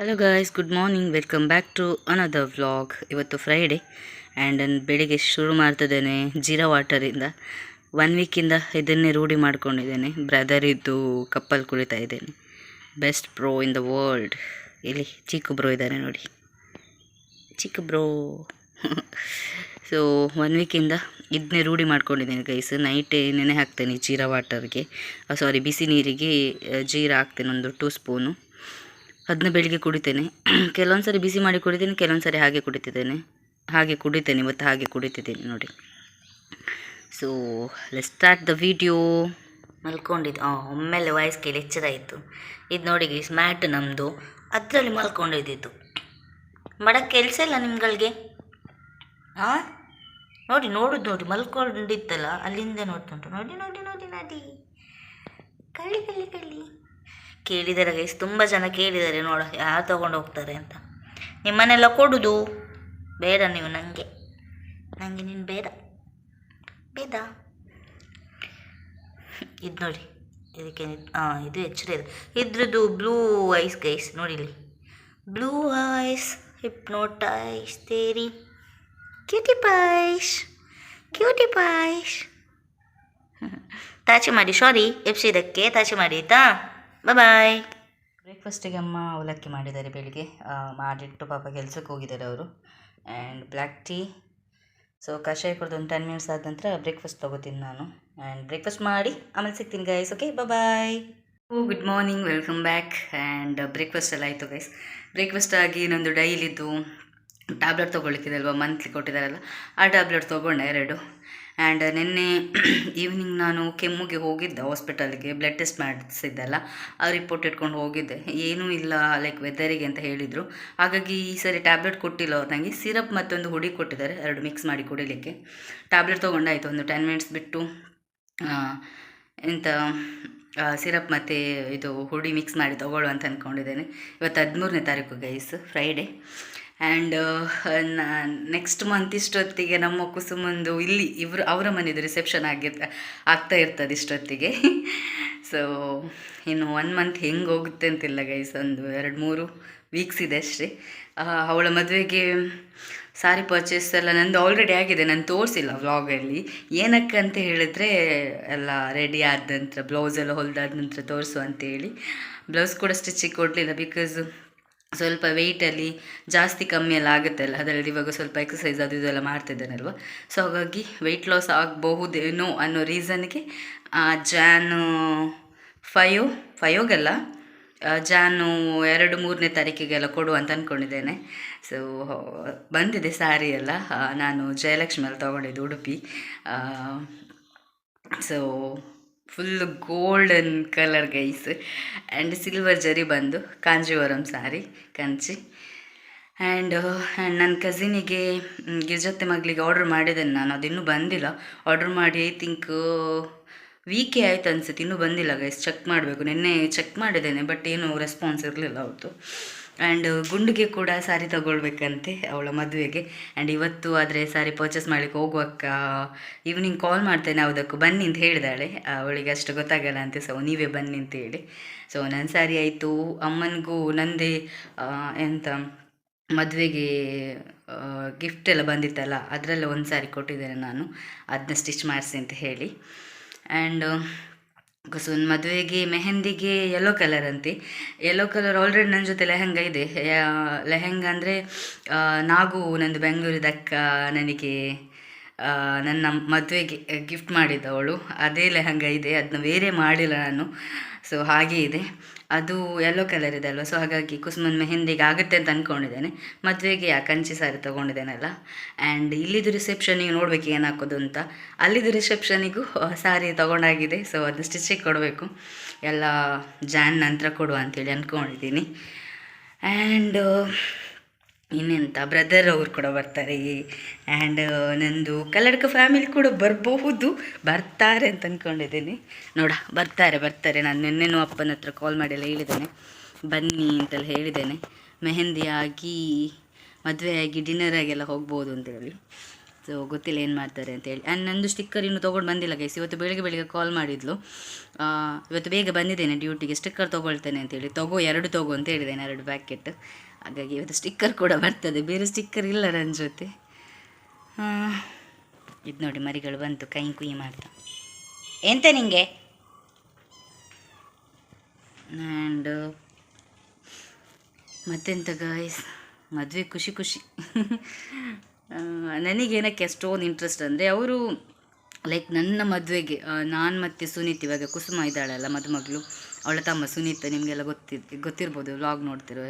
Hello guys good morning welcome back to another vlog ಇವತ್ತು Friday and ಬೆಳಿಗ್ಗೆ ಶುರು ಮಾಡ್ತಿದ್ದೇನೆ ಜೀರಾ ವಾಟರಿಂದ ಒನ್ ವೀಕಿಂದ ಇದನ್ನೇ ರೂಢಿ ಮಾಡ್ಕೊಂಡಿದ್ದೇನೆ. ಬ್ರದರ್ ಇದ್ದು ಕಪ್ಪಲ್ ಕುಳಿತಾ ಇದ್ದೇನೆ. Best bro in the world ಇಲ್ಲಿ ಚಿಕ್ಕ ಬ್ರೋ ಇದ್ದಾರೆ ನೋಡಿ. ಚಿಕ್ಕ ಬ್ರೋ ಸೊ ಒನ್ ವೀಕಿಂದ ಇದನ್ನೇ ರೂಢಿ ಮಾಡ್ಕೊಂಡಿದ್ದೇನೆ ಗೈಸ್ ನೈಟ್ ನೆನೆ ಹಾಕ್ತೇನೆ ಜೀರಾ ವಾಟರ್ಗೆ ಸಾರಿ ಬಿಸಿ ನೀರಿಗೆ ಜೀರಾ ಹಾಕ್ತೇನೆ ಒಂದು ಟೂ ಸ್ಪೂನು ಅದನ್ನ ಬೆಳಿಗ್ಗೆ ಕುಡಿತೇನೆ. ಕೆಲವೊಂದು ಸರಿ ಬಿಸಿ ಮಾಡಿ ಕುಡಿತೇನೆ ಕೆಲವೊಂದು ಸರಿ ಹಾಗೆ ಕುಡಿತಿದ್ದೇನೆ. ಹಾಗೆ ಕುಡಿತೇನೆ, ಇವತ್ತು ಹಾಗೆ ಕುಡಿತಿದ್ದೀನಿ ನೋಡಿ. So let start the video ಮಲ್ಕೊಂಡಿದ್ದು ಹಾಂ ಒಮ್ಮೆಲೆ ವಾಯ್ಸ್ ಕೇಳಿ ಎಚ್ಚರಾಯಿತು ಇದು ನೋಡಿ ಸ್ಮ್ಯಾಟ್ ಮ್ಯಾಟ್ ನಮ್ಮದು ಅದರಲ್ಲಿ ಮಲ್ಕೊಂಡಿದ್ದಿತ್ತು ಮಾಡೋಕ್ಕೆ ಕೆಲಸ ಇಲ್ಲ ನಿಮ್ಗಳಿಗೆ? ಹಾಂ ನೋಡಿ, ನೋಡುದು ನೋಡಿ, ಮಲ್ಕೊಂಡಿತ್ತಲ್ಲ, ಅಲ್ಲಿಂದ ನೋಡ್ತುಂಟು ನೋಡಿ ನೋಡಿ ನೋಡಿ ನೋಡಿ. ಕಳ್ಳಿ ಕಳ್ಳಿ ಕಳ್ಳಿ. ಕೇಳಿದ್ದಾರೆ ಗೈಸ್ ತುಂಬ ಜನ ಕೇಳಿದ್ದಾರೆ, ನೋಡ, ಯಾರು ತಗೊಂಡು ಹೋಗ್ತಾರೆ ಅಂತ. ನಿಮ್ಮನ್ನೆಲ್ಲ ಕೊಡುದು? ಬೇಡ ನೀವು ನನಗೆ ನನಗೆ ನೀನು ಬೇಡ. ಬೇಡ. ಇದು ನೋಡಿ, ಇದಕ್ಕೆ ಹಾಂ ಇದು ಎಚ್ಚರ ಇದೆ. ಇದ್ರದ್ದು ಬ್ಲೂ ಐಸ್ ಗೈಸ್ ನೋಡಿ ಇಲ್ಲಿ ಬ್ಲೂ ಐಸ್ ಹಿಪ್ನೋಟೈಸ್ ತೇರಿ ಕ್ಯೂಟಿ ಪಾಯ್ಸ್ ಕ್ಯೂಟಿ ಪಾಯ್ಸ್ ತಾಚಿ ಮಾಡಿ ಸಾರಿ ಎಪ್ಸಿದಕ್ಕೆ ತಾಚಿ ಮಾಡಿ, ಆಯಿತಾ? ಬಾಯ್ ಬ್ರೇಕ್ಫಾಸ್ಟಿಗೆ ಅಮ್ಮ ಅವಲಕ್ಕಿ ಮಾಡಿದ್ದಾರೆ ಬೆಳಿಗ್ಗೆ. ಮಾಡಿಟ್ಟು ಪಾಪ ಕೆಲಸಕ್ಕೆ ಹೋಗಿದ್ದಾರೆ ಅವರು. ಆ್ಯಂಡ್ ಬ್ಲ್ಯಾಕ್ ಟೀ ಸೊ ಕಷಾಯ ಕುಡಿದು ಒಂದು ಟೆನ್ ಮಿನಿಟ್ಸ್ ಆದ ನಂತರ ಬ್ರೇಕ್ಫಾಸ್ಟ್ ತೊಗೋತೀನಿ ನಾನು. ಆ್ಯಂಡ್ ಬ್ರೇಕ್ಫಾಸ್ಟ್ ಮಾಡಿ ಆಮೇಲೆ ಸಿಗ್ತೀನಿ guys okay bye oh good morning welcome back and breakfast ಎಲ್ಲ ಆಯಿತು ಗೈಸ್ ಬ್ರೇಕ್ಫಾಸ್ಟ್ ಆಗಿ ನಂದು ಡೈಲಿದ್ದು ಟ್ಯಾಬ್ಲೆಟ್ ತೊಗೊಳಿಕ್ಕಿದೆ ಅಲ್ವಾ? ಮಂತ್ಲಿ ಕೊಟ್ಟಿದ್ದಾರಲ್ಲ. ಆ ಟ್ಯಾಬ್ಲೆಟ್ ತೊಗೊಂಡೆ ಎರಡು. ಆ್ಯಂಡ್ ನಿನ್ನೆ ಈವ್ನಿಂಗ್ ನಾನು ಕೆಮ್ಮಿಗೆ ಹೋಗಿದ್ದೆ ಹಾಸ್ಪಿಟಲ್ಗೆ ಬ್ಲಡ್ ಟೆಸ್ಟ್ ಮಾಡಿಸಿದ್ದೆಲ್ಲ, ಆ ರಿಪೋರ್ಟ್ ಇಟ್ಕೊಂಡು ಹೋಗಿದ್ದೆ. ಏನೂ ಇಲ್ಲ ಲೈಕ್ ವೆದರಿಗೆ ಅಂತ ಹೇಳಿದರು. ಹಾಗಾಗಿ ಈ ಸರಿ ಟ್ಯಾಬ್ಲೆಟ್ ಕೊಟ್ಟಿಲ್ಲ ಅವ್ರು ನನಗೆ ಸಿರಪ್ ಮತ್ತೊಂದು ಹುಡಿ ಕೊಟ್ಟಿದ್ದಾರೆ, ಎರಡು ಮಿಕ್ಸ್ ಮಾಡಿ ಕುಡಿಲಿಕ್ಕೆ. ಟ್ಯಾಬ್ಲೆಟ್ ತೊಗೊಂಡಾಯಿತು, ಒಂದು ಟೆನ್ ಮಿನಿಟ್ಸ್ ಬಿಟ್ಟು ಎಂಥ ಸಿರಪ್ ಮತ್ತು ಇದು ಹುಡಿ ಮಿಕ್ಸ್ ಮಾಡಿ ತೊಗೊಳ್ಳು ಅಂತ ಅಂದ್ಕೊಂಡಿದ್ದೇನೆ ಇವತ್ತು ಹದಿಮೂರನೇ ತಾರೀಕು guys Friday and next month ಇಷ್ಟೊತ್ತಿಗೆ ನಮ್ಮ ಕುಸುಮಂದು ಇಲ್ಲಿ ಇವರು ಅವರ ಮನೆಯದು ರಿಸೆಪ್ಷನ್ ಆಗಿರ್ತ ಆಗ್ತಾ ಇರ್ತದೆ ಇಷ್ಟೊತ್ತಿಗೆ. ಸೊ ಇನ್ನು ಒನ್ ಮಂತ್ ಹೆಂಗೆ ಹೋಗುತ್ತೆ ಅಂತಿಲ್ಲ ಗೈಸ್ ಒಂದು ಎರಡು ಮೂರು ವೀಕ್ಸ್ ಇದೆ ಅಷ್ಟೇ. ಅವಳ ಮದುವೆಗೆ ಸಾರಿ ಪರ್ಚೇಸ್ ಎಲ್ಲ ನಂದು ಆಲ್ರೆಡಿ ಆಗಿದೆ ನಾನು ತೋರಿಸಿಲ್ಲ ವ್ಲಾಗಲ್ಲಿ ಏನಕ್ಕೆ ಅಂತ ಹೇಳಿದ್ರೆ, ಎಲ್ಲ ರೆಡಿ ಆದ ನಂತರ ಬ್ಲೌಸ್ ಎಲ್ಲ ಹೊಲ್ದಾದ ನಂತರ ತೋರಿಸು ಅಂತೇಳಿ. ಬ್ಲೌಸ್ ಕೂಡ ಸ್ಟಿಚಿಗೆ ಕೊಡಲಿಲ್ಲ ಬಿಕಾಸ್ ಸ್ವಲ್ಪ ವೆಯ್ಟಲ್ಲಿ ಜಾಸ್ತಿ ಕಮ್ಮಿ ಎಲ್ಲ ಆಗುತ್ತೆ ಅಲ್ಲ? ಅದರಲ್ಲಿ ಇವಾಗ ಸ್ವಲ್ಪ ಎಕ್ಸಸೈಸ್ ಅದು ಇದೆಲ್ಲ ಮಾಡ್ತಿದ್ದಾನಲ್ವ? ಸೊ ಹಾಗಾಗಿ ವೆಯ್ಟ್ ಲಾಸ್ ಆಗಬಹುದೇನೋ ಅನ್ನೋ ರೀಸನ್ಗೆ ಜಾನು ಫೈವ್ ಫೈವ್ಗೆಲ್ಲ ಜಾನು ಎರಡು ಮೂರನೇ ತಾರೀಕಿಗೆಲ್ಲ ಕೊಡು ಅಂತ ಅಂದ್ಕೊಂಡಿದ್ದೇನೆ ಸೊ ಬಂದಿದೆ ಸ್ಯಾರಿ ಎಲ್ಲ. ನಾನು ಜಯಲಕ್ಷ್ಮಿಯಲ್ಲಿ ತೊಗೊಂಡಿದ್ದು Udupi. So full golden colour guys and silver ಜರಿ ಬಂದು ಕಾಂಜಿವರಂ ಸಾರಿ ಕಂಚಿ ಆ್ಯಂಡ್ ನನ್ನ ಕಸಿನಿಗೆ ಗಿರ್ಜತ್ತೆ ಮಗಳಿಗೆ ಆರ್ಡ್ರ್ ಮಾಡಿದ್ದೇನೆ ನಾನು. ಅದಿನ್ನೂ ಬಂದಿಲ್ಲ. ಆರ್ಡ್ರ್ ಮಾಡಿ ಐ ಥಿಂಕ್ ವೀಕೆ ಆಯ್ತು ಅನ್ಸುತ್ತೆ. ಇನ್ನೂ ಬಂದಿಲ್ಲ ಗೈಸ್ ಚೆಕ್ ಮಾಡಬೇಕು. ನಿನ್ನೆ ಚೆಕ್ ಮಾಡಿದ್ದೇನೆ ಬಟ್ ಏನು ರೆಸ್ಪಾನ್ಸ್ ಇರಲಿಲ್ಲ ಅವತ್ತು. ಆ್ಯಂಡ್ ಗುಂಡಿಗೆ ಕೂಡ ಸಾರಿ ತಗೊಳ್ಬೇಕಂತೆ ಅವಳ ಮದುವೆಗೆ. ಆ್ಯಂಡ್ ಇವತ್ತು ಆದರೆ ಸಾರಿ ಪರ್ಚೇಸ್ ಮಾಡಲಿಕ್ಕೆ ಹೋಗುವಕ್ಕ ಈವ್ನಿಂಗ್ ಕಾಲ್ ಮಾಡ್ತೇನೆ ಯಾವುದಕ್ಕೂ ಬನ್ನಿ ಅಂತ ಹೇಳಿದಾಳೆ. ಅವಳಿಗೆ ಅಷ್ಟು ಗೊತ್ತಾಗಲ್ಲ ಅಂತೆ ಸೊ ನೀವೇ ಬನ್ನಿ ಅಂತ ಹೇಳಿ. ಸೊ ನನ್ನ ಸಾರಿ ಆಯಿತು. ಅಮ್ಮನಿಗೂ ನಂದೇ ಆ, ಎಂತ ಮದುವೆಗೆ ಗಿಫ್ಟ್ ಎಲ್ಲ ಬಂದಿತ್ತಲ್ಲ ಅದರಲ್ಲೇ ಒಂದು ಸಾರಿ ಕೊಟ್ಟಿದ್ದೇನೆ ನಾನು. ಅದನ್ನ ಸ್ಟಿಚ್ ಮಾಡಿಸಿ ಅಂತ ಹೇಳಿ. ಆ್ಯಂಡ್ ಕುಸುನ್ ಮದುವೆಗೆ, ಮೆಹಂದಿಗೆ ಯೆಲ್ಲೋ ಕಲರ್ ಅಂತೆ. ಯೆಲ್ಲೋ ಕಲರ್ ಆಲ್ರೆಡಿ ನನ್ನ ಜೊತೆ ಲೆಹಂಗ ಇದೆ. ಲೆಹಂಗ ಅಂದರೆ ನಾಗು, ನಂದು ಬೆಂಗಳೂರಿದ ಅಕ್ಕ, ನನಗೆ ನನ್ನ ಮದುವೆಗೆ ಗಿಫ್ಟ್ ಮಾಡಿದ್ದವಳು ಅದೇ ಲೆಹಂಗ ಇದೆ. ಅದನ್ನ ಬೇರೆ ಮಾಡಿಲ್ಲ ನಾನು. ಸೊ ಹಾಗೆ ಇದೆ. ಅದು ಯೆಲ್ಲೋ ಕಲರ್ ಇದೆ ಅಲ್ವಾ? ಸೊ ಹಾಗಾಗಿ ಕುಸುಮನ್ ಮೆಹಂದಿಗೆ ಆಗುತ್ತೆ ಅಂತ ಅಂದ್ಕೊಂಡಿದ್ದೇನೆ ಮದುವೆಗೆ ಆ ಕಂಚಿ ಸಾರಿ ತೊಗೊಂಡಿದ್ದೇನಲ್ಲ. ಆ್ಯಂಡ್ ಇಲ್ಲಿದು ರಿಸೆಪ್ಷನಿಗೆ ನೋಡಬೇಕು ಏನು ಹಾಕೋದು ಅಂತ ಅಲ್ಲಿದು ರಿಸೆಪ್ಷನಿಗೂ ಸಾರಿ ತೊಗೊಂಡಾಗಿದೆ. ಸೊ ಅದನ್ನ ಸ್ಟಿಚಿಗೆ ಕೊಡಬೇಕು. ಎಲ್ಲ ಜಾನ್ ನಂತರ ಕೊಡುವ ಅಂತೇಳಿ ಅಂದ್ಕೊಂಡಿದ್ದೀನಿ ಆ್ಯಂಡ್ ಇನ್ನೆಂತ ಬ್ರದರ್ ಅವರು ಕೂಡ ಬರ್ತಾರೆ. ಆ್ಯಂಡ್ ನಂದು ಕಲ್ಲಡ್ಕ ಫ್ಯಾಮಿಲಿ ಕೂಡ ಬರಬಹುದು, ಬರ್ತಾರೆ ಅಂತ ಅಂದ್ಕೊಂಡಿದ್ದೀನಿ ನೋಡ, ಬರ್ತಾರೆ ಬರ್ತಾರೆ. ನಾನು ನಿನ್ನೆನೂ ಅಪ್ಪನ ಹತ್ರ ಕಾಲ್ ಮಾಡಿ ಎಲ್ಲ ಹೇಳಿದ್ದೇನೆ. ಬನ್ನಿ ಅಂತೆಲ್ಲ ಹೇಳಿದ್ದೇನೆ. ಮೆಹಂದಿ ಆಗಿ, ಮದುವೆ ಆಗಿ ಡಿನ್ನರ್ ಆಗೆಲ್ಲ ಹೋಗ್ಬೋದು ಅಂತೇಳಿ ಸೊ ಸೊ ಗೊತ್ತಿಲ್ಲ ಏನು ಮಾಡ್ತಾರೆ ಅಂತ ಹೇಳಿ. ಆ್ಯಂಡ್ ನಂದು ಸ್ಟಿಕ್ಕರ್ ಇನ್ನೂ ತೊಗೊಂಡು ಬಂದಿಲ್ಲ ಗೈಸ್ ಇವತ್ತು ಬೆಳಿಗ್ಗೆ ಬೆಳಿಗ್ಗೆ ಕಾಲ್ ಮಾಡಿದ್ಲು. ಇವತ್ತು ಬೇಗ ಬಂದಿದ್ದೇನೆ ಡ್ಯೂಟಿಗೆ ಸ್ಟಿಕ್ಕರ್ ತೊಗೊಳ್ತೇನೆ ಅಂತೇಳಿ ತಗೋ, ಎರಡು ತಗೋ ಅಂತ ಹೇಳಿದ್ದೇನೆ, ಎರಡು ಪ್ಯಾಕೆಟ್ ಹಾಗಾಗಿ ಇವತ್ತು ಸ್ಟಿಕ್ಕರ್ ಕೂಡ ಬರ್ತದೆ. ಬೇರೆ ಸ್ಟಿಕ್ಕರ್ ಇಲ್ಲ ನನ್ನ ಜೊತೆ. ಇದು ನೋಡಿ ಮರಿಗಳು ಬಂತು, ಕೈ ಕುಯಿ ಮಾಡ್ತಾ. ಎಂತ ನಿಂಗೆ? ಆ್ಯಂಡ್ ಮತ್ತೆಂತ ಗಾಯ್ಸ್ ಮದುವೆ ಖುಷಿ ಖುಷಿ. ನನಗೇನಕ್ಕೆ ಅಷ್ಟೊಂದು ಇಂಟ್ರೆಸ್ಟ್ ಅಂದರೆ ಅವರು ಲೈಕ್ ನನ್ನ ಮದುವೆಗೆ ನಾನು ಮತ್ತು ಸುನೀತ್ ಇವಾಗ ಕುಸುಮ ಇದ್ದಾಳಲ್ಲ ಮದುಮಗಳು. ಅವಳ ತಮ್ಮ ಸುನೀತ್ ನಿಮಗೆಲ್ಲ ಗೊತ್ತಿ ಗೊತ್ತಿರ್ಬೋದು ವ್ಲಾಗ್ ನೋಡ್ತಿರೋ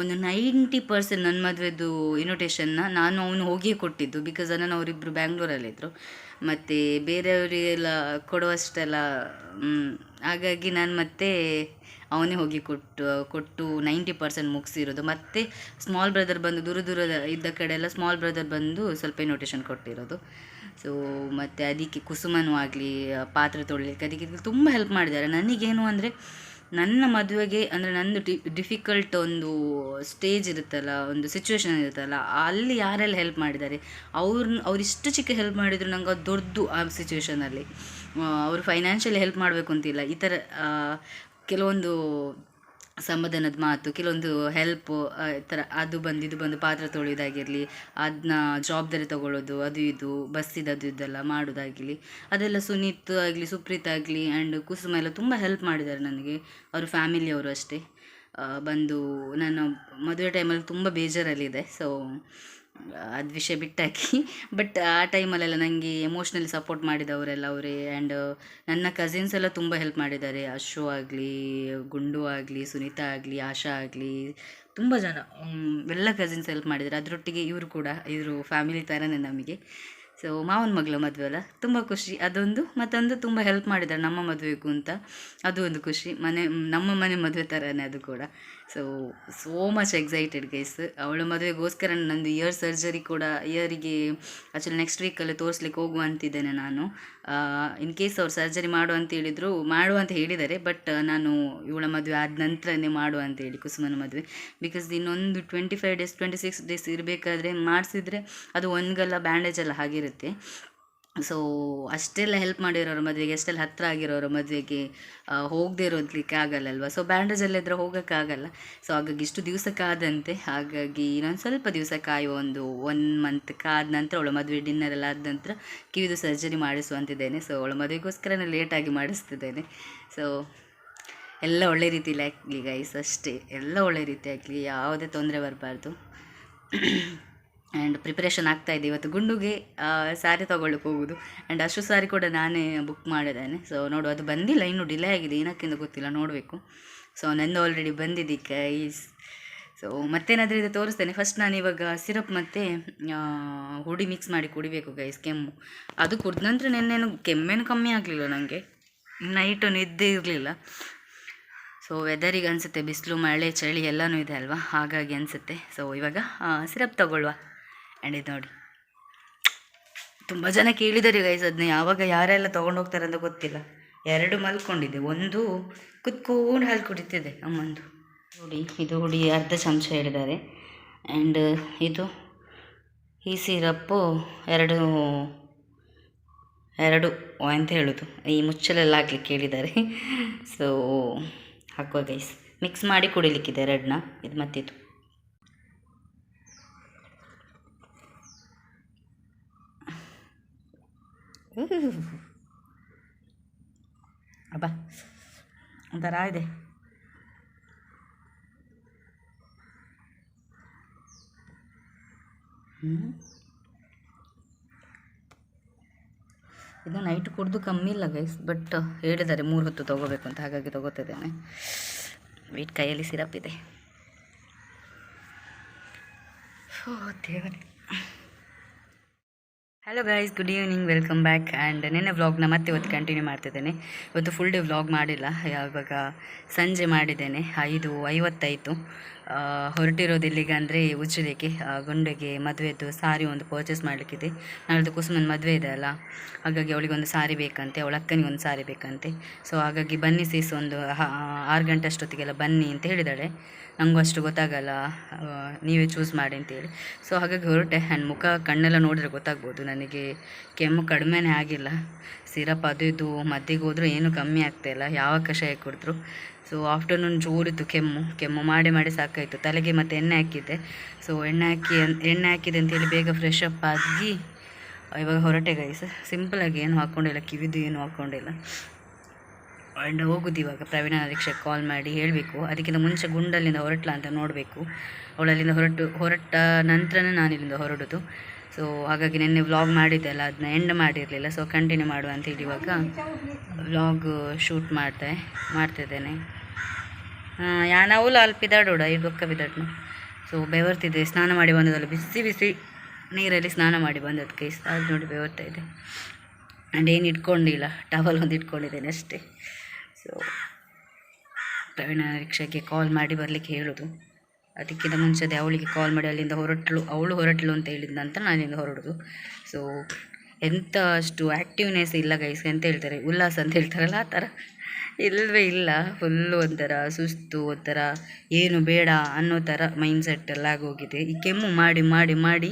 ಒಂದು ನೈಂಟಿ ಪರ್ಸೆಂಟ್ ನನ್ನ ಮದುವೆದು ಇನ್ವಿಟೇಷನ್ನ ನಾನು ಅವನು ಹೋಗಿಯೇ ಕೊಟ್ಟಿದ್ದು ಬಿಕಾಸ್ ಅದನ್ನು ಅವರಿಬ್ಬರು ಬ್ಯಾಂಗ್ಳೂರಲ್ಲಿದ್ದರು ಮತ್ತು ಬೇರೆಯವರಿಗೆಲ್ಲ ಕೊಡುವಷ್ಟೆಲ್ಲ ಹಾಗಾಗಿ ನಾನು ಮತ್ತೆ ಅವನೇ ಹೋಗಿ ಕೊಟ್ಟು ಕೊಟ್ಟು ನೈಂಟಿ ಪರ್ಸೆಂಟ್ ಮುಗಿಸಿರೋದು. ಮತ್ತು ಸ್ಮಾಲ್ ಬ್ರದರ್ ಬಂದು ದೂರ ದೂರದ ಇದ್ದ ಕಡೆ ಎಲ್ಲ ಸ್ಮಾಲ್ ಬ್ರದರ್ ಬಂದು ಸ್ವಲ್ಪ ಇನ್ವಿಟೇಷನ್ ಕೊಟ್ಟಿರೋದು. ಸೊ ಮತ್ತು ಅದಕ್ಕೆ ಕುಸುಮನೂ ಆಗಲಿ ಪಾತ್ರೆ ತೊಳಿಲಿಕ್ಕೆ ಅದಕ್ಕೆ ತುಂಬ ಹೆಲ್ಪ್ ಮಾಡಿದ್ದಾರೆ. ನನಗೇನು ಅಂದರೆ, ನನ್ನ ಮದುವೆಗೆ ಅಂದರೆ ನಂದು ಡಿಫಿಕಲ್ಟ್ ಒಂದು ಸ್ಟೇಜ್ ಇರುತ್ತಲ್ಲ, ಒಂದು ಸಿಚುವೇಶನ್ ಇರುತ್ತಲ್ಲ, ಅಲ್ಲಿ ಯಾರೆಲ್ಲ ಹೆಲ್ಪ್ ಮಾಡಿದ್ದಾರೆ? ಅವ್ರನ್ನ ಅವ್ರು ಇಷ್ಟು ಚಿಕ್ಕ ಹೆಲ್ಪ್ ಮಾಡಿದ್ರು ನಂಗೆ ಅದು ದೊಡ್ಡದು ಆ ಸಿಚುವೇಶನಲ್ಲಿ ಅವರು ಫೈನಾನ್ಷಿಯಲಿ ಹೆಲ್ಪ್ ಮಾಡಬೇಕು ಅಂತಿಲ್ಲ. ಈ ಥರ ಕೆಲವೊಂದು ಸಮಾಧಾನದ ಮಾತು, ಕೆಲವೊಂದು ಹೆಲ್ಪು ಈ ಥರ ಅದು ಬಂದು, ಇದು ಬಂದು ಪಾತ್ರೆ ತೊಳೆಯೋದಾಗಿರಲಿ ಅದನ್ನ ಜವಾಬ್ದಾರಿ ತೊಗೊಳ್ಳೋದು, ಅದು ಇದು ಬಸ್ಸಿದು ಅದು ಇದೆಲ್ಲ ಮಾಡೋದಾಗಲಿ ಅದೆಲ್ಲ ಸುನೀತ್ ಆಗಲಿ, ಸುಪ್ರೀತ್ ಆಗಲಿ ಆ್ಯಂಡ್ ಕುಸುಮ ಎಲ್ಲ ತುಂಬ ಹೆಲ್ಪ್ ಮಾಡಿದ್ದಾರೆ ನನಗೆ. ಅವ್ರ ಫ್ಯಾಮಿಲಿಯವರು ಅಷ್ಟೇ. ಬಂದು ನಾನು ಮದುವೆ ಟೈಮಲ್ಲಿ ತುಂಬ ಬೇಜಾರಲ್ಲಿದೆ. ಸೊ ಅದು ವಿಷಯ ಬಿಟ್ಟಾಕಿ. ಬಟ್ ಆ ಟೈಮಲ್ಲೆಲ್ಲ ನನಗೆ ಎಮೋಷ್ನಲಿ ಸಪೋರ್ಟ್ ಮಾಡಿದವರೆಲ್ಲ ಅವರೇ. ಆ್ಯಂಡ್ ನನ್ನ ಕಸಿನ್ಸ್ ಎಲ್ಲ ತುಂಬ ಹೆಲ್ಪ್ ಮಾಡಿದ್ದಾರೆ. ಅಶು ಆಗಲಿ, ಗುಂಡು ಆಗಲಿ, ಸುನೀತಾ ಆಗಲಿ, ಆಶಾ ಆಗಲಿ, ತುಂಬ ಜನ. ಎಲ್ಲ ಕಸಿನ್ಸ್ ಹೆಲ್ಪ್ ಮಾಡಿದ್ದಾರೆ. ಅದರೊಟ್ಟಿಗೆ ಇವರು ಕೂಡ, ಇವರು ಫ್ಯಾಮಿಲಿ ಥರನೇ ನಮಗೆ. ಸೊ ಮಾವನ ಮಗಳ ಮದುವೆ ಅಲ್ಲ? ತುಂಬ ಖುಷಿ. ಅದೊಂದು, ಮತ್ತೊಂದು ತುಂಬ ಹೆಲ್ಪ್ ಮಾಡಿದ್ದಾರೆ ನಮ್ಮ ಮದುವೆಗೂ ಅಂತ. ಅದು ಒಂದು ಖುಷಿ. ಮನೆ ನಮ್ಮ ಮನೆ ಮದುವೆ ಥರನೇ ಅದು ಕೂಡ. So so much excited guys ಅವಳ ಮದುವೆಗೋಸ್ಕರ ನಂದು ಇಯರ್ ಸರ್ಜರಿ ಕೂಡ ಇಯರಿಗೆ ಆ್ಯಕ್ಚುಲಿ ನೆಕ್ಸ್ಟ್ ವೀಕಲ್ಲಿ ತೋರಿಸ್ಲಿಕ್ಕೆ ಹೋಗುವ ಅಂತಿದ್ದೇನೆ ನಾನು. ಇನ್ ಕೇಸ್ ಅವ್ರು ಸರ್ಜರಿ ಮಾಡು ಅಂತ ಹೇಳಿದರು ಮಾಡು ಅಂತ ಹೇಳಿದ್ದಾರೆ ಬಟ್ ನಾನು ಇವಳ ಮದುವೆ ಆದ ನಂತರನೇ ಮಾಡು ಅಂತ ಹೇಳಿ ಕುಸುಮನ ಮದುವೆ. ಬಿಕಾಸ್ ಇನ್ನೊಂದು twenty five days twenty six days ಇರಬೇಕಾದ್ರೆ ಮಾಡಿಸಿದ್ರೆ ಅದು ಒಂದ್ಗಲ್ಲ ಬ್ಯಾಂಡೇಜ್ ಎಲ್ಲ ಆಗಿರುತ್ತೆ ಸೊ ಅಷ್ಟೆಲ್ಲ ಹೆಲ್ಪ್ ಮಾಡಿರೋರ ಮದುವೆಗೆ, ಅಷ್ಟೆಲ್ಲ ಹತ್ತಿರ ಆಗಿರೋರ ಮದುವೆಗೆ ಹೋಗದೆ ಇರೋದಕ್ಕೆ ಆಗಲ್ಲ ಅಲ್ವಾ ಸೊ ಬ್ಯಾಂಡೇಜಲ್ಲಿದ್ದರೆ ಹೋಗೋಕ್ಕಾಗಲ್ಲ. ಸೊ ಹಾಗಾಗಿ ಇಷ್ಟು ದಿವಸ ಕಾದಂತೆ ಹಾಗಾಗಿ ಇನ್ನೊಂದು ಸ್ವಲ್ಪ ದಿವಸ ಕಾಯುವ ಒಂದು ಒನ್ ಮಂತ್ ಕಾದ ನಂತರ ಅವಳ ಮದುವೆ ಡಿನ್ನರ್ ಎಲ್ಲ ಆದ ನಂತರ ಕಿವಿದು ಸರ್ಜರಿ ಮಾಡಿಸುವಂತಿದ್ದೇನೆ. ಸೊ ಅವಳ ನಾನು ಲೇಟಾಗಿ ಮಾಡಿಸ್ತಿದ್ದೇನೆ. ಸೊ ಎಲ್ಲ ಒಳ್ಳೆ ರೀತಿಯಲ್ಲಿ ಆಗಲಿ ಗೈಸ್ ಅಷ್ಟೇ. ಎಲ್ಲ ಒಳ್ಳೆ ರೀತಿ ಆಗಲಿ, ಯಾವುದೇ ತೊಂದರೆ ಬರಬಾರ್ದು. ಆ್ಯಂಡ್ ಪ್ರಿಪ್ರೇಷನ್ ಆಗ್ತಾಯಿದೆ ಇವತ್ತು ಗುಂಡುಗೆ ಸ್ಯಾರಿ ತೊಗೊಳ್ಳಕ್ಕೆ ಹೋಗೋದು. ಆ್ಯಂಡ್ ಅಷ್ಟು ಸಾರಿ ಕೂಡ ನಾನೇ ಬುಕ್ ಮಾಡಿದ್ದೇನೆ. ಸೊ ನೋಡು ಅದು ಬಂದಿಲ್ಲ. ಇನ್ನೂ ಡಿಲೇ ಆಗಿದೆ. ಏನಕ್ಕಿಂತ ಗೊತ್ತಿಲ್ಲ. ನೋಡಬೇಕು. ಸೊ ನಂದು ಆಲ್ರೆಡಿ ಬಂದಿದ್ದಕ್ಕೆ ಈ ಸೊ ಮತ್ತೇನಾದರೂ ಇದು ತೋರಿಸ್ತೇನೆ. ಫಸ್ಟ್ ನಾನು ಇವಾಗ ಸಿರಪ್ ಮತ್ತು ಹುಡಿ ಮಿಕ್ಸ್ ಮಾಡಿ ಕುಡಿಬೇಕು ಗೈಸ್ ಕೆಮ್ಮು. ಅದು ಕುಡಿದ ನಂತರ ನಿನ್ನೇನು ಕೆಮ್ಮೇನು ಕಮ್ಮಿ ಆಗಲಿಲ್ಲ ನನಗೆ ನೈಟು ನಿದ್ದೆ ಇರಲಿಲ್ಲ. ಸೊ ವೆದರಿಗೆ ಅನಿಸುತ್ತೆ. ಬಿಸಿಲು, ಮಳೆ, ಚಳಿ ಎಲ್ಲನೂ ಇದೆ ಅಲ್ವಾ? ಹಾಗಾಗಿ ಅನಿಸುತ್ತೆ. ಸೊ ಇವಾಗ ಸಿರಪ್ ತಗೊಳ್ಳುವ. ಆ್ಯಂಡ್ ಇದು ನೋಡಿ. ತುಂಬ ಜನ ಕೇಳಿದ್ದಾರೆ ಗೈಸ್ ಅದನ್ನ ಯಾವಾಗ ಯಾರೆಲ್ಲ ತೊಗೊಂಡು ಹೋಗ್ತಾರೆ ಅಂತ ಗೊತ್ತಿಲ್ಲ. ಎರಡು ಮಲ್ಕೊಂಡಿದೆ. ಒಂದು ಕುತ್ಕೊಂಡು ಹಾಲು ಕುಡಿತಿದೆ, ಅಮ್ಮಂದು. ಹುಡಿ ಇದು ಹುಡಿ ಅರ್ಧ ಚಮಚ ಹೇಳಿದ್ದಾರೆ. ಆ್ಯಂಡ್ ಇದು ಈ ಸಿರಪ್ಪು ಎರಡು ಎರಡು ಅಂತ ಹೇಳೋದು. ಈ ಮುಚ್ಚಲೆಲ್ಲ ಹಾಕ್ಲಿಕ್ಕೆ ಹೇಳಿದ್ದಾರೆ ಸೊ ಹಾಕುವ ಗೈಸ್ ಮಿಕ್ಸ್ ಮಾಡಿ ಕುಡಿಲಿಕ್ಕಿದೆ ಎರಡನ್ನ. ಇದು ಮತ್ತಿದು. ಅಬ್ಬ ಒಂಥರ ಇದೆ. ಇದು ನೈಟ್ ಕುಡ್ದು ಕಮ್ಮಿ ಇಲ್ಲ ಗೈಸ್ ಬಟ್ ಹೇಳಿದ್ದಾರೆ ಮೂರು ಹೊತ್ತು ತೊಗೋಬೇಕು ಅಂತ, ಹಾಗಾಗಿ ತೊಗೋತಿದ್ದೇನೆ ವೀಟ್ ಕೈಯಲ್ಲಿ ಸಿರಪ್ ಇದೆ. ಓ ದೇವರೇ. Hello guys good evening welcome back and ನಿನ್ನೆ ವ್ಲಾಗ್ನ ಮತ್ತೆ ಇವತ್ತು ಕಂಟಿನ್ಯೂ ಮಾಡ್ತಿದ್ದೇನೆ. ಇವತ್ತು ಫುಲ್ ಡೇ ವ್ಲಾಗ್ ಮಾಡಿಲ್ಲ ಯಾವಾಗ ಸಂಜೆ ಮಾಡಿದ್ದೇನೆ, ಐದು ಐವತ್ತಾಯಿತು ಹೊರಟಿರೋದು ಇಲ್ಲಿಗೆ ಅಂದರೆ ಉಜ್ಜಲಿಕ್ಕೆ ಗೊಂಡೆಗೆ ಮದುವೆದು ಸಾರಿ ಒಂದು ಪರ್ಚೇಸ್ ಮಾಡಲಿಕ್ಕಿದೆ. ನಾಳ್ದು ಕುಸುಮನ ಮದುವೆ ಇದೆ ಅಲ್ಲ, ಹಾಗಾಗಿ ಅವಳಿಗೆ ಒಂದು ಸಾರಿ ಬೇಕಂತೆ, ಅವಳ ಅಕ್ಕನಿಗೆ ಒಂದು ಸಾರಿ ಬೇಕಂತೆ. ಸೊ ಹಾಗಾಗಿ ಬನ್ನಿ ಸೀಸ್ ಒಂದು ಆರು ಗಂಟೆ ಅಷ್ಟೊತ್ತಿಗೆಲ್ಲ ಬನ್ನಿ ಅಂತ ಹೇಳಿದ್ದಾಳೆ ನನಗೂ ಅಷ್ಟು ಗೊತ್ತಾಗಲ್ಲ ನೀವೇ ಚೂಸ್ ಮಾಡಿ ಅಂತೇಳಿ. ಸೊ ಹಾಗಾಗಿ ಹೊರಟೆ. ಆ್ಯಂಡ್ ಮುಖ ಕಣ್ಣೆಲ್ಲ ನೋಡಿದ್ರೆ ಗೊತ್ತಾಗ್ಬೋದು ನನಗೆ. ಕೆಮ್ಮು ಕಡಿಮೆನೇ ಆಗಿಲ್ಲ. ಸಿರಪ್ ಅದು ಇದು, ಮದ್ದಿಗೆ ಹೋದರೂ ಏನೂ ಕಮ್ಮಿ ಆಗ್ತಾಯಿಲ್ಲ ಯಾವ ಕಷಾಯ ಕೊಡಿದ್ರು. ಸೊ ಆಫ್ಟರ್ನೂನ್ ಜೋರಿತ್ತು ಕೆಮ್ಮು. ಕೆಮ್ಮು ಮಾಡಿ ಮಾಡಿ ಸಾಕಾಯಿತು. ತಲೆಗೆ ಮತ್ತು ಎಣ್ಣೆ ಹಾಕಿದ್ದೆ. ಸೊ ಎಣ್ಣೆ ಹಾಕಿ ಎಣ್ಣೆ ಹಾಕಿದೆ ಅಂತೇಳಿ ಬೇಗ ಫ್ರೆಶ್ ಅಪ್ ಆಗಿ, ಇವಾಗ ಹೊರಟೆ ಗೈಸ್ ಸಿಂಪಲಾಗಿ ಏನು ಹಾಕ್ಕೊಂಡಿಲ್ಲ ಕಿವಿದು ಏನು ಹಾಕ್ಕೊಂಡಿಲ್ಲ ಆ್ಯಂಡ್ ಹೋಗುದು ಇವಾಗ. ಪ್ರವೀಣ ರೀಕ್ಷೆಗೆ ಕಾಲ್ ಮಾಡಿ ಹೇಳಬೇಕು. ಅದಕ್ಕಿಂತ ಮುಂಚೆ ಗುಂಡಲ್ಲಿಂದ ಹೊರಟ್ಲ ಅಂತ ನೋಡಬೇಕು. ಅವಳಲ್ಲಿಂದ ಹೊರಟು, ಹೊರಟ ನಂತರನೇ ನಾನು ಇಲ್ಲಿಂದ ಹೊರಡೋದು. ಸೊ ಹಾಗಾಗಿ ನಿನ್ನೆ ವ್ಲಾಗ್ ಮಾಡಿದ್ದೆ ಅಲ್ಲ ಅದನ್ನ ಎಂಡ್ ಮಾಡಿರಲಿಲ್ಲ. ಸೊ ಕಂಟಿನ್ಯೂ ಮಾಡುವ ಅಂತ ಹೇಳಿ ಇವಾಗ ವ್ಲಾಗ್ ಶೂಟ್ ಮಾಡ್ತೆ, ಮಾಡ್ತಿದ್ದೇನೆ. ಯಾನವುಲ ಅಲ್ಲಿ ಬಿದ್ದಾಡೋಡ ಈ ಬೊಕ್ಕ ಬಿದ್ದಾಡ್ನು ಸೊ ಬೆವರ್ತಿದ್ದೆ ಸ್ನಾನ ಮಾಡಿ ಬಂದದಲ್ಲ. ಬಿಸಿ ಬಿಸಿ ನೀರಲ್ಲಿ ಸ್ನಾನ ಮಾಡಿ ಬಂದದ್ದು ಕೈ ಅದು ನೋಡಿ ಬೆವರ್ತಾ ಇದೆ. ಆ್ಯಂಡ್ ಏನು ಇಟ್ಕೊಂಡಿಲ್ಲ? ಟವಲ್ ಒಂದು ಇಟ್ಕೊಂಡಿದ್ದೇನೆ ಅಷ್ಟೇ. ಪ್ರವೀಣ ರಿಕ್ಷಾಕ್ಕೆ ಕಾಲ್ ಮಾಡಿ ಬರಲಿಕ್ಕೆ ಹೇಳೋದು. ಅದಕ್ಕಿಂತ ಮುಂಚೆದೆ ಅವಳಿಗೆ ಕಾಲ್ ಮಾಡಿ ಅಲ್ಲಿಂದ ಹೊರಟಳು, ಅವಳು ಹೊರಟಳು ಅಂತ ಹೇಳಿದ ನಂತರ ನಾನು ಇಲ್ಲಿಂದ ಹೊರಡೋದು. ಸೊ ಎಂಥ ಅಷ್ಟು ಆ್ಯಕ್ಟಿವ್ನೆಸ್ ಇಲ್ಲ ಗೈಸ್ ಅಂತ ಹೇಳ್ತಾರೆ? ಉಲ್ಲಾಸ ಅಂತ ಹೇಳ್ತಾರಲ್ಲ ಆ ಥರ. ಇಲ್ಲವೇ ಇಲ್ಲ ಫುಲ್ಲು ಒಂಥರ ಸುಸ್ತು, ಒಂಥರ ಏನು ಬೇಡ ಅನ್ನೋ ಥರ ಮೈಂಡ್ ಸೆಟ್ ಎಲ್ಲ ಆಗೋಗಿದೆ. ಈ ಕೆಮ್ಮು ಮಾಡಿ ಮಾಡಿ ಮಾಡಿ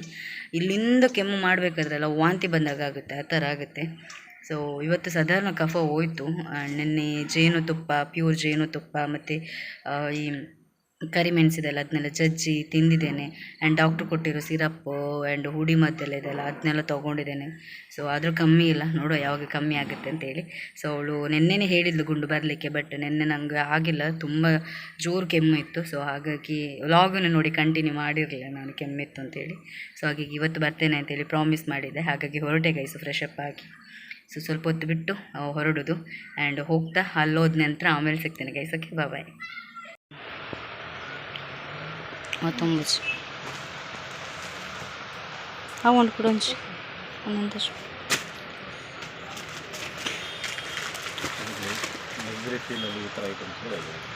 ಇಲ್ಲಿಂದ ಕೆಮ್ಮು ಮಾಡಬೇಕಾದ್ರೆಲ್ಲ ವಾಂತಿ ಬಂದಾಗ ಆಗುತ್ತೆ, ಆ ಥರ ಆಗುತ್ತೆ. ಸೊ ಇವತ್ತು ಸಾಧಾರಣ ಕಫ ಹೋಯಿತು. ನಿನ್ನೆ ಜೇನುತುಪ್ಪ ಪ್ಯೂರ್ ಜೇನುತುಪ್ಪ ಮತ್ತು ಈ ಕರಿಮೆಣಸಿದೆಲ್ಲ ಅದನ್ನೆಲ್ಲ ಜಜ್ಜಿ ತಿಂದಿದ್ದೇನೆ. ಆ್ಯಂಡ್ ಡಾಕ್ಟ್ರು ಕೊಟ್ಟಿರೋ ಸಿರಪ್ಪು ಆ್ಯಂಡ್ ಹುಡಿ ಮದ್ದೆಲ್ಲ ಇದೆಲ್ಲ ಅದನ್ನೆಲ್ಲ ತೊಗೊಂಡಿದ್ದೇನೆ. ಸೊ ಆದರೂ ಕಮ್ಮಿ ಇಲ್ಲ. ನೋಡುವ ಯಾವಾಗ ಕಮ್ಮಿ ಆಗುತ್ತೆ ಅಂತೇಳಿ ಸೊ ಅವಳು ನಿನ್ನೆನೇ ಹೇಳಿದ್ಲು ಗುಂಡು ಬರಲಿಕ್ಕೆ ಬಟ್ ನಿನ್ನೆ ನನಗೆ ಆಗಿಲ್ಲ. ತುಂಬ ಜೋರು ಕೆಮ್ಮು ಇತ್ತು. ಸೊ ಹಾಗಾಗಿ ವ್ಲಾಗನ್ನು ನೋಡಿ ಕಂಟಿನ್ಯೂ ಮಾಡಿರಲಿಲ್ಲ ನಾನು, ಕೆಮ್ಮಿತ್ತು ಅಂತೇಳಿ ಸೊ ಹಾಗಾಗಿ ಇವತ್ತು ಬರ್ತೇನೆ ಅಂತೇಳಿ ಪ್ರಾಮಿಸ್ ಮಾಡಿದ್ದೆ. ಹಾಗಾಗಿ ಹೊರಟೆ ಗೈಸು ಫ್ರೆಶ್ ಆಗಿ. ಸೊ ಸ್ವಲ್ಪ ಹೊತ್ತು ಬಿಟ್ಟು ಆ, ಹೊರಡೋದು. ಆ್ಯಂಡ್ ಹೋಗ್ತಾ ಅಲ್ಲೋದ ನಂತರ ಆಮೇಲೆ ಸಿಗ್ತೇನೆ ಗೈಸಕ್ಕೆ ಬಾಯ್ ತುಂಬಿಸಿ ಒಂದು ಕೂಡ ಒಂದು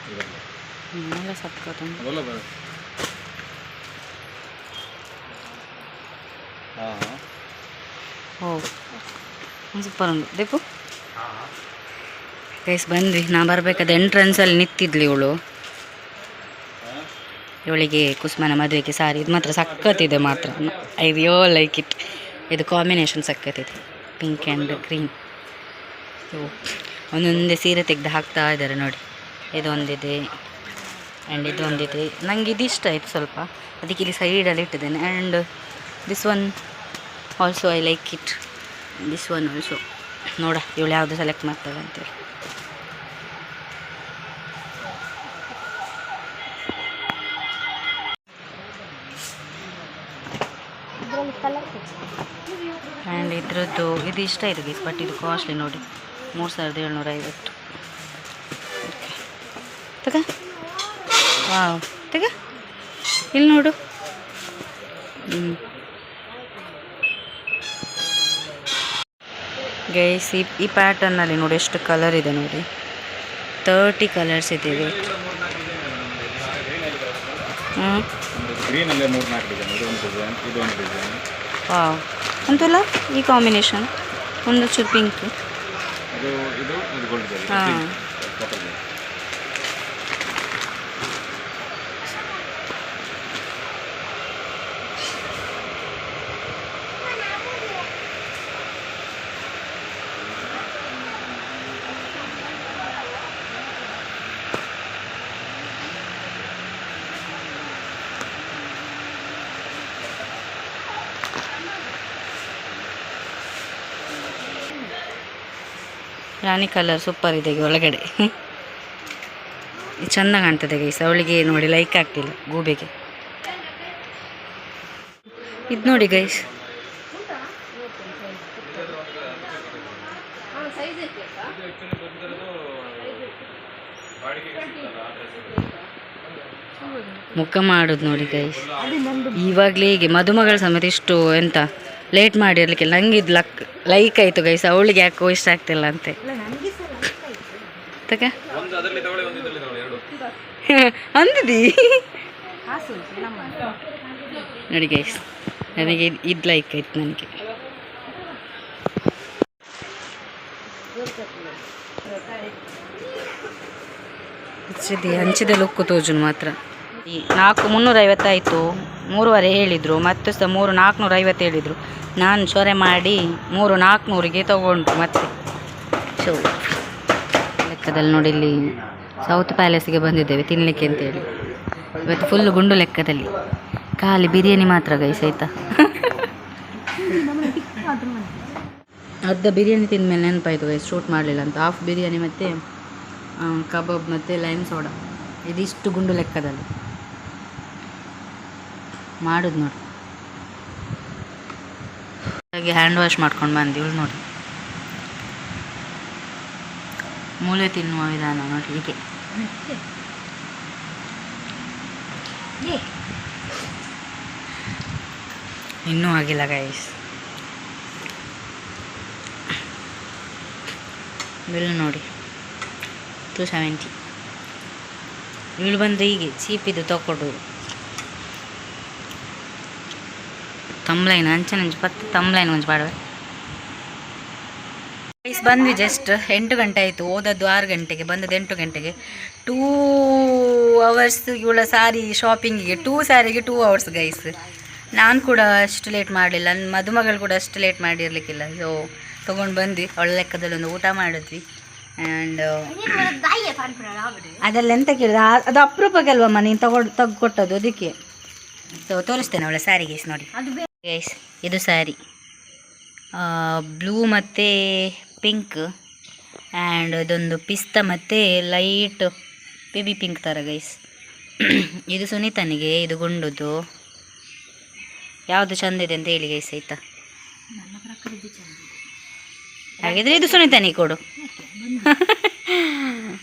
ಇದರಲ್ಲಿ ಎಲ್ಲ ಸತ್ಕೋತಂದು ಹಾಂ ಓ ಸೂಪರ್ ಉಂಟು ದೀಪು ಗೈಸ್ ಬಂದ್ವಿ ನಾ ಬರಬೇಕಾದ ಎಂಟ್ರೆನ್ಸಲ್ಲಿ ನಿಂತಿದ್ಲಿ ಇವಳು. ಇವಳಿಗೆ ಕುಸುಮನ ಮದುವೆಗೆ ಸಾರಿ ಇದು ಮಾತ್ರ ಸಕ್ಕತ್ತಿದೆ ಮಾತ್ರ. ಐ ಯೋ ಲೈಕ್ ಇಟ್ ಇದು ಕಾಂಬಿನೇಷನ್ ಸಕ್ಕತ್ತಿದೆ ಪಿಂಕ್ ಆ್ಯಂಡ್ ಗ್ರೀನ್ ಒಂದೊಂದೇ ಸೀರೆ ತೆಗೆದು ಹಾಕ್ತಾ ಇದ್ದಾರೆ ನೋಡಿ. ಇದೊಂದಿದೆ ಆ್ಯಂಡ್ ಇದೊಂದಿದೆ. ನನಗೆ ಇದು ಇಷ್ಟ ಆಯಿತು ಸ್ವಲ್ಪ. ಅದಕ್ಕೆ ಇಲ್ಲಿ ಸೈಡಲ್ಲಿ ಇಟ್ಟಿದ್ದೇನೆ. And this one also I like it this one also ನೋಡ, ಇವಳು ಯಾವುದು ಸೆಲೆಕ್ಟ್ ಮಾಡ್ತಾಳೆ ಅಂತೇಳಿ. ಆ್ಯಂಡ್ ಇದ್ರದ್ದು, ಇದು ಇಷ್ಟ ಇರಬೇಕು ಬಟ್ ಇದು ಕಾಸ್ಟ್ಲಿ ನೋಡಿ. ಮೂರು ಸಾವಿರದ ಏಳ್ನೂರ ಐವತ್ತು. ತಗ. ವಾವ್ ತಗ. ಇಲ್ಲಿ ನೋಡು. ಹ್ಞೂ ಗೈಸ್ ಈ ಈ ಪ್ಯಾಟರ್ನಲ್ಲಿ ನೋಡಿ ಎಷ್ಟು ಕಲರ್ ಇದೆ ನೋಡಿ. ತರ್ಟಿ ಕಲರ್ಸ್ ಇದೆ ಅಂತಲ್ಲ ಈ ಕಾಂಬಿನೇಷನ್ ಒಂದು ಚೂರು ಪಿಂಕ್ ಹಾಂ. ರಾಣಿ ಕಲರ್ ಸೂಪರ್ ಇದೆ ಒಳಗಡೆ. ಚೆಂದ ಕಾಣ್ತದೆ ಗೈಸ್ ಅವಳಿಗೆ ನೋಡಿ ಲೈಕ್ ಆಗ್ತಿಲ್ಲ ಗೂಬೆಗೆ. ಇದು ನೋಡಿ ಗೈಸ್ ಮುಖ ಮಾಡುದು ನೋಡಿ ಗೈಸ್ ಇವಾಗ್ಲೇ ಹೀಗೆ ಮದುಮಗಳ ಸಮೇತ ಇಷ್ಟು ಎಂತ ಲೇಟ್ ಮಾಡಿರ್ಲಿಕ್ಕೆ ನಂಗೆ ಇದು ಲಕ್ ಲೈಕ್ ಆಯಿತು ಗೈಸ್ ಅವಳಿಗೆ ಯಾಕೋ ಇಷ್ಟ ಆಗ್ತಿಲ್ಲ ಅಂತೆ. ತಗ ಒಂದು ಅದರಲ್ಲಿ ತಗೊಳ್ಳಿ ಒಂದು ಇದರಲ್ಲಿ ತಗೊಳ್ಳಿ ಎರಡು. ಅಂದಿದಿ ನೋಡಿ ಗೈಸ್ ನನಗೆ ಇದು ಇದು ಲೈಕ್ ಆಯ್ತು ನನಗೆ. ಹಂಚಿದೆ ಹಂಚಿದೆ ಲುಕ್ಕು ತೋಜುನು ಮಾತ್ರ. ಈ ನಾಲ್ಕು ಮುನ್ನೂರೈವತ್ತಾಯಿತು. ಮೂರುವರೆ ಹೇಳಿದರು, ಮತ್ತು ಸಹ ಮೂರು ನಾಲ್ಕುನೂರ ಐವತ್ತು ಹೇಳಿದರು. ನಾನು ಸೊರೆ ಮಾಡಿ ಮೂರು ನಾಲ್ಕುನೂರಿಗೆ ತಗೊಂಡು ಮತ್ತೆ ಸೊ ಲೆಕ್ಕದಲ್ಲಿ ನೋಡಿ ಇಲ್ಲಿ ಸೌತ್ ಪ್ಯಾಲೇಸಿಗೆ ಬಂದಿದ್ದೇವೆ ತಿನ್ನಲಿಕ್ಕೆ ಅಂತೇಳಿ. ಇವತ್ತು ಫುಲ್ ಗುಂಡು ಲೆಕ್ಕದಲ್ಲಿ. ಖಾಲಿ ಬಿರಿಯಾನಿ ಮಾತ್ರ ಗೈಸ್ ಆಯ್ತಾ? ಅರ್ಧ ಬಿರಿಯಾನಿ ತಿಂದಮೇಲೆ ನೆನಪಾಯಿತು ಗೈಸ್ ಶೂಟ್ ಮಾಡಲಿಲ್ಲ ಅಂತ. ಹಾಫ್ ಬಿರಿಯಾನಿ ಮತ್ತು ಕಬಾಬ್ ಮತ್ತು ಲೈಮ್ ಸೋಡಾ ಇದಿಷ್ಟು ಗುಂಡು ಲೆಕ್ಕದಲ್ಲಿ. ಮಾಡುದು ನೋಡಿ. ಹಾಗೆ ಹ್ಯಾಂಡ್ ವಾಶ್ ಮಾಡ್ಕೊಂಡು ಬಂದಿವಳು ನೋಡಿ. ಮೂಳೆ ತಿನ್ನುವ ವಿಧಾನ ನೋಡಿ ಹೀಗೆ. ಇನ್ನೂ ಆಗಿಲ್ಲ ಗೈಸ್ ಬಿಲ್ ನೋಡಿ. ಟು ಸೆವೆಂಟಿ ಇವಳು ಬಂದು ಹೀಗೆ ಚೀಪಿದು ತಗೊಡು. ತಂಬ್ಲೈನ್ ಅಂಚನಂಚು ಪತ್ತು ತಂಬ್ಲೈನ್ ಒಂಚು ಪಾಡುವೆ. ಗೈಸ್ ಬಂದ್ವಿ ಜಸ್ಟ್ ಎಂಟು ಗಂಟೆ ಆಯಿತು ಓದದ್ದು ಆರು ಗಂಟೆಗೆ, ಬಂದದ್ದು ಎಂಟು ಗಂಟೆಗೆ. ಟೂ ಅವರ್ಸ್ ಇವಳ ಸಾರಿ ಶಾಪಿಂಗಿಗೆ ಟೂ ಸ್ಯಾರಿಗೆ ಟೂ ಅವರ್ಸ್ ಗೈಸ್ ನಾನು ಕೂಡ ಅಷ್ಟು ಲೇಟ್ ಮಾಡಲಿಲ್ಲ ನನ್ನ ಮದುಮಗಳು ಕೂಡ ಅಷ್ಟು ಲೇಟ್ ಮಾಡಿರಲಿಕ್ಕಿಲ್ಲ. ಸೊ ತೊಗೊಂಡು ಬಂದ್ವಿ, ಅವಳ ಲೆಕ್ಕದಲ್ಲಿ ಒಂದು ಊಟ ಮಾಡಿದ್ವಿ. ಆ್ಯಂಡ್ ಅದೆಲ್ಲ ಎಂತ ಕೇಳಿದ್ರೆ ಅದು ಅಪರೂಪಕ್ಕಲ್ವಮ್ಮ ನೀನು ತಗೊಂಡು ತೆಗ್ಕೊಟ್ಟದ್ದು, ಅದಕ್ಕೆ. ಸೊ ತೋರಿಸ್ತೇನೆ ಅವಳ ಸ್ಯಾರಿ ಗೈಸ್ ನೋಡಿ. ಗೈಸ್ ಇದು ಸ್ಯಾರಿ ಬ್ಲೂ ಮತ್ತು ಪಿಂಕ್ ಆ್ಯಂಡ್ ಇದೊಂದು ಪಿಸ್ತಾ ಮತ್ತು ಲೈಟ್ ಬೇಬಿ ಪಿಂಕ್ ಥರ ಗೈಸ್ ಇದು ಸುನೀತನಿಗೆ ಇದು ಗುಂಡುದು. ಯಾವುದು ಚೆಂದ ಇದೆ ಅಂತ ಹೇಳಿ ಗೈಸ್ ಆಯ್ತಾ? ಹಾಗಿದ್ರೆ ಇದು ಸುನೀತನಿಗೆ ಕೊಡು.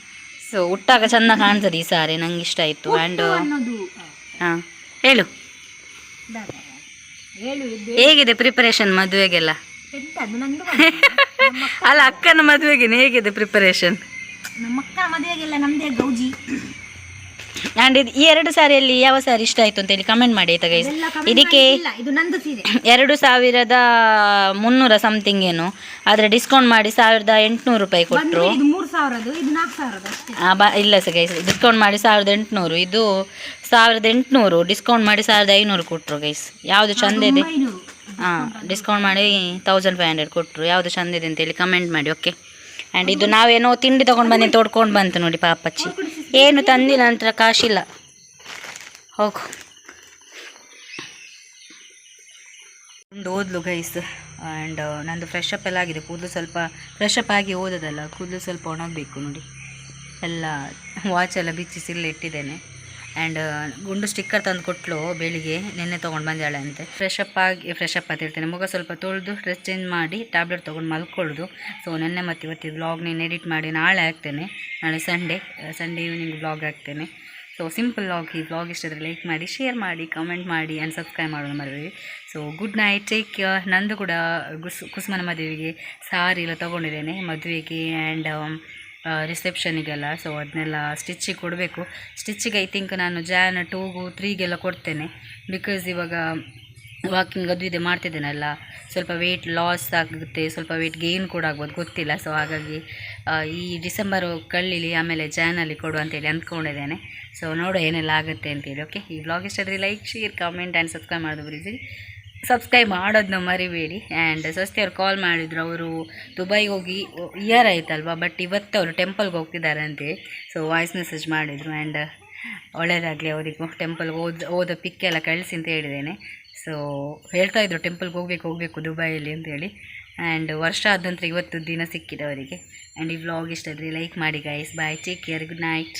ಸೊ ಉಟ್ಟಾಗ ಚೆಂದ ಕಾಣ್ತದೆ ಈ ಸಾರಿ ನಂಗೆ ಇಷ್ಟ ಆಯಿತು. ಆ್ಯಂಡ್ ಹಾಂ ಹೇಳು. ಹೇಗಿದೆ ಪ್ರಿಪರೇಷನ್ ಮದುವೆಗೆಲ್ಲ? ಅಲ್ಲ ಅಕ್ಕನ ಮದುವೆಗೆ ಹೇಗಿದೆ ಪ್ರಿಪರೇಷನ್ ನಮ್ಮ ಅಕ್ಕನ ಮದುವೆಗೆಲ್ಲ ನಮ್ದೇ ಗೌಜಿ. ಆ್ಯಂಡ್ ಇದು ಈ ಎರಡು ಸಾರಿಯಲ್ಲಿ ಯಾವ ಸಾರಿ ಇಷ್ಟ ಆಯಿತು ಅಂತೇಳಿ ಕಮೆಂಟ್ ಮಾಡಿ ಆಯ್ತಾ ಗೈಸ್ ಇದಕ್ಕೆ ಇದು ನಂದು ಸೀರೆ. ಎರಡು ಸಾವಿರದ ಮುನ್ನೂರ ಸಮಥಿಂಗ್ ಏನು. ಆದರೆ ಡಿಸ್ಕೌಂಟ್ ಮಾಡಿ ಸಾವಿರದ ಎಂಟುನೂರು ರೂಪಾಯಿ ಕೊಟ್ಟರು ಇದು ಮೂರು ಸಾವಿರದು ಇದು ನಾಲ್ಕು ಸಾವಿರದ ಅಷ್ಟೇ. ಬ ಇಲ್ಲ ಸರ್ ಗೈಸ್ ಡಿಸ್ಕೌಂಟ್ ಮಾಡಿ ಸಾವಿರದ ಎಂಟುನೂರು. ಇದು ಸಾವಿರದ ಎಂಟುನೂರು ಡಿಸ್ಕೌಂಟ್ ಮಾಡಿ ಸಾವಿರದ ಐನೂರು ಕೊಟ್ಟರು ಗೈಸ್ ಯಾವುದು ಚಂದ ಇದೆ? ಹಾಂ ಡಿಸ್ಕೌಂಟ್ ಮಾಡಿ ತೌಸಂಡ್ ಫೈವ್ ಹಂಡ್ರೆಡ್ ಕೊಟ್ಟರು ಯಾವುದು ಚಂದ ಇದೆ ಅಂತೇಳಿ ಕಮೆಂಟ್ ಮಾಡಿ ಓಕೆ ಆ್ಯಂಡ್ ಇದು ನಾವೇನೋ ತಿಂಡಿ ತೊಗೊಂಡು ಬಂದು ತೋಡ್ಕೊಂಡು ಬಂತು ನೋಡಿ ಪಾಪಚ್ಚಿ ಏನು ತಂದಿಲ್ಲ ನಂತರ ಕಾಶಿಲ್ಲ. ಹೋಗು. ಒಂದು ಓದ್ಲು ಗೈಸ್ ಆ್ಯಂಡ್ ನಂದು ಫ್ರೆಶ್ ಎಲ್ಲ ಆಗಿದೆ. ಕೂದಲು ಸ್ವಲ್ಪ ಫ್ರೆಶ್ ಅಪ್ ಆಗಿ ಓದೋದಲ್ಲ, ಕೂದಲು ಸ್ವಲ್ಪ ಒಣಗಬೇಕು ನೋಡಿ. ಎಲ್ಲ ವಾಚ್ ಎಲ್ಲ ಬಿಚ್ಚಿಸಿ ಇಲ್ಲೇ ಇಟ್ಟಿದ್ದೇನೆ. ಆ್ಯಂಡ್ ಗುಂಡು ಸ್ಟಿಕ್ಕರ್ ತಂದು ಕೊಟ್ಲು ಬೆಳಿಗ್ಗೆ. ನಿನ್ನೆ ತೊಗೊಂಡು ಬಂದಾಳೆ ಅಂತೆ. ಫ್ರೆಶ್ ಅಪ್ ಆಗಿ ಫ್ರೆಶ್ ಅಪ್ ಅಂತ ಹೇಳ್ತೇನೆ. ಮುಖ ಸ್ವಲ್ಪ ತೊಳೆದು ಡ್ರೆಸ್ ಚೇಂಜ್ ಮಾಡಿ ಟ್ಯಾಬ್ಲೆಟ್ ತೊಗೊಂಡು ಮಲ್ಕೊಳ್ಳೋದು ಸೊ ನಿನ್ನೆ ಮತ್ತು ಇವತ್ತು ವ್ಲಾಗ್ ನೀನು ಎಡಿಟ್ ಮಾಡಿ ನಾಳೆ ಹಾಕ್ತೇನೆ. ನಾಳೆ ಸಂಡೇ ಸಂಡೇ ಈವ್ನಿಂಗ್ ವ್ಲಾಗ್ ಹಾಕ್ತೇನೆ. ಸೊ ಸಿಂಪಲ್ ವ್ಲಾಗ್ ಈ ವ್ಲಾಗ್ ಇಷ್ಟಾದರೆ ಲೈಕ್ ಮಾಡಿ ಶೇರ್ ಮಾಡಿ ಕಮೆಂಟ್ ಮಾಡಿ ಆ್ಯಂಡ್ ಸಬ್ಸ್ಕ್ರೈಬ್ ಮಾಡೋದು ಮದುವೆಗೆ so good night take care ನಂದು ಕೂಡ ಗುಸ್, ಕುಸುಮನ ಮದುವೆಗೆ ಸಾರಿ ಎಲ್ಲ ತೊಗೊಂಡಿದ್ದೇನೆ ಮದುವೆಗೆ. ಆ್ಯಂಡ್ ರಿಸೆಪ್ಷನಿಗೆಲ್ಲ ಸೊ ಅದನ್ನೆಲ್ಲ ಸ್ಟಿಚ್ಚಿಗೆ ಕೊಡಬೇಕು. ಸ್ಟಿಚ್ಚಿಗೆ ಐ ಥಿಂಕ್ ನಾನು ಜಾನ್ ಟೂಗು ತ್ರೀಗೆಲ್ಲ ಕೊಡ್ತೇನೆ. ಬಿಕಾಸ್ ಇವಾಗ ವಾಕಿಂಗ್ ಅದು ಇದೆ ಮಾಡ್ತಿದ್ದೇನಲ್ಲ, ಸ್ವಲ್ಪ ವೆಯ್ಟ್ ಲಾಸ್ ಆಗುತ್ತೆ, ಸ್ವಲ್ಪ ವೆಯ್ಟ್ ಗೇನ್ ಕೂಡ ಆಗ್ಬೋದು, ಗೊತ್ತಿಲ್ಲ. ಸೊ ಹಾಗಾಗಿ ಈ ಡಿಸೆಂಬರ್ ಕಳ್ಳೀಲಿ ಆಮೇಲೆ ಜಾನಲ್ಲಿ ಕೊಡು ಅಂತೇಳಿ ಅಂದ್ಕೊಂಡಿದ್ದೇನೆ. ಸೊ ನೋಡೋ ಏನೆಲ್ಲ ಆಗುತ್ತೆ ಅಂತೇಳಿ ಓಕೆ ಈ ಬ್ಲಾಗ್ ಇಷ್ಟ ಆದರೆ like share comment and subscribe ಮಾಡೋದು ಬರೀಸಿ ಸಬ್ಸ್ಕ್ರೈಬ್ ಮಾಡೋದನ್ನ ಮರಿಬೇಡಿ. ಆ್ಯಂಡ್ ಸ್ವಸ್ತಿ ಅವ್ರು ಕಾಲ್ ಮಾಡಿದ್ರು, ಅವರು ದುಬೈಗೆ ಹೋಗಿ ಇಯರ್ ಆಯ್ತಲ್ವಾ? ಬಟ್ ಇವತ್ತು ಅವರು ಟೆಂಪಲ್ಗೆ ಹೋಗ್ತಿದ್ದಾರೆ ಅಂತೆ. ಸೊ ವಾಯ್ಸ್ ಮೆಸೇಜ್ ಮಾಡಿದರು. ಆ್ಯಂಡ್ ಒಳ್ಳೆಯದಾಗಲಿ ಅವರಿಗೆ. ಟೆಂಪಲ್ಗೆ ಓದ್, ಓದೋ ಪಿಕ್ ಎಲ್ಲ ಕಳಿಸಿ ಅಂತ ಹೇಳಿದ್ದೇನೆ. ಸೊ ಹೇಳ್ತಾ ಇದ್ರು ಟೆಂಪಲ್ಗೆ ಹೋಗ್ಬೇಕು, ಹೋಗಬೇಕು ದುಬೈಯಲ್ಲಿ ಅಂತೇಳಿ ಆ್ಯಂಡ್ ವರ್ಷ ಆದ ನಂತರ ಇವತ್ತು ದಿನ ಸಿಕ್ಕಿದೆ ಅವರಿಗೆ. ಆ್ಯಂಡ್ ಈ ವ್ಲಾಗ್ ಇಷ್ಟ ಲೈಕ್ ಮಾಡಿ guys bye take care good night